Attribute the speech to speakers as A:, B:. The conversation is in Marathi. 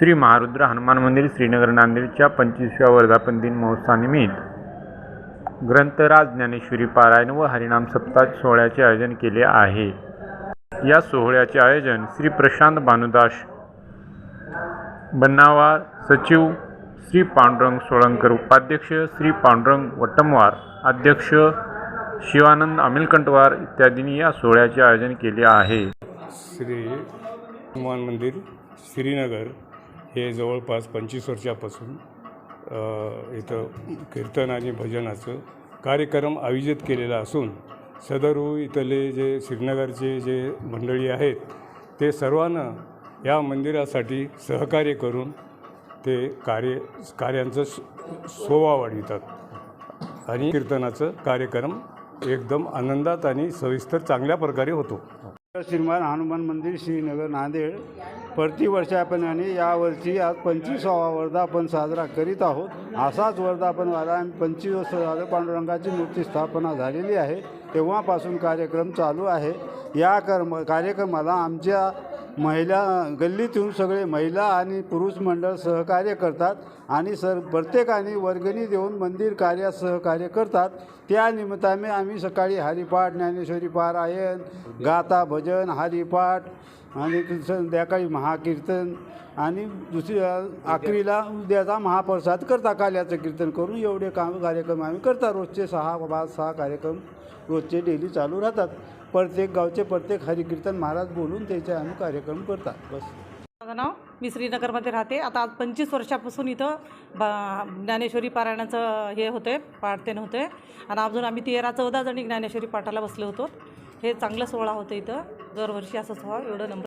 A: श्री महारुद्र हनुमान मंदिर श्रीनगर नांदेडच्या पंचवीसव्या वर्धापन दिन महोत्सवानिमित्त. ग्रंथराज ज्ञानेश्वरी पारायण व हरिनाम सप्ताह सोहळ्याचे आयोजन केले आहे. या सोहळ्याचे आयोजन श्री प्रशांत भानुदास बन्नावार सचिव श्री पांडुरंग सोळंकर उपाध्यक्ष श्री पांडुरंग वट्टमवार अध्यक्ष शिवानंद अमिलकंटवार इत्यादींनी या सोहळ्याचे आयोजन केले आहे.
B: श्री हनुमान मंदिर श्रीनगर हे जवळपास पंचवीस वर्षापासून इथं कीर्तन आणि भजनाचं कार्यक्रम आयोजित केलेला असून सदरू इथले जे श्रीनगरचे जे मंडळी आहेत ते सर्वांना या मंदिरासाठी सहकार्य करून ते कार्य कार्यांचं शो- शोभा वाढवितात. आणि कीर्तनाचं कार्यक्रम एकदम आनंदात आणि सविस्तर चांगल्या प्रकारे होतो.
C: श्रीमान हनुमान मंदिर श्रीनगर नांदेड. प्रतिवर्षाप्रमाणे यावर्षी आज पंचवीसावा वर्धापन साजरा करीत आहोत. असाच वर्धापन वाला आम्ही पंचवीस वर्ष झालं पांडुरंगाची मूर्ती स्थापना झालेली आहे. तेव्हापासून कार्यक्रम चालू आहे. या कर्म कार्यक्रमाला आमच्या महिला गल्लीतून सगळे महिला आणि पुरुष मंडळ सहकार्य करतात आणि सर प्रत्येकाने वर्गणी देऊन मंदिर कार्यात सहकार्य करतात. त्या निमित्ताने आम्ही सकाळी हरिपाठ ज्ञानेश्वरी पारायण गाता भजन हरिपाठ आणि संध्याकाळी महाकीर्तन आणि दुसरी आखरीला उद्याचा महाप्रसाद करता काल्याचं कीर्तन करून एवढे काम कार्यक्रम आम्ही करता रोजचे सहा पाच सहा कार्यक्रम रोजचे डेली चालू राहतात. प्रत्येक गावचे प्रत्येक हरिकीर्तन महाराज बोलून त्याचे आम्ही कार्यक्रम करतात बस.
D: माझं नाव मी श्रीनगरमध्ये राहते. आता आज पंचवीस वर्षापासून इथं बा ज्ञानेश्वरी पारायणाचं हे होते पाठतेन होते आणि अजून आम्ही तेरा चौदा जणी ज्ञानेश्वरी पाठाला बसलो होतो. हे चांगलं सोहळा होतं इथं. दरवर्षी असंच व्हावं एवढं नंबर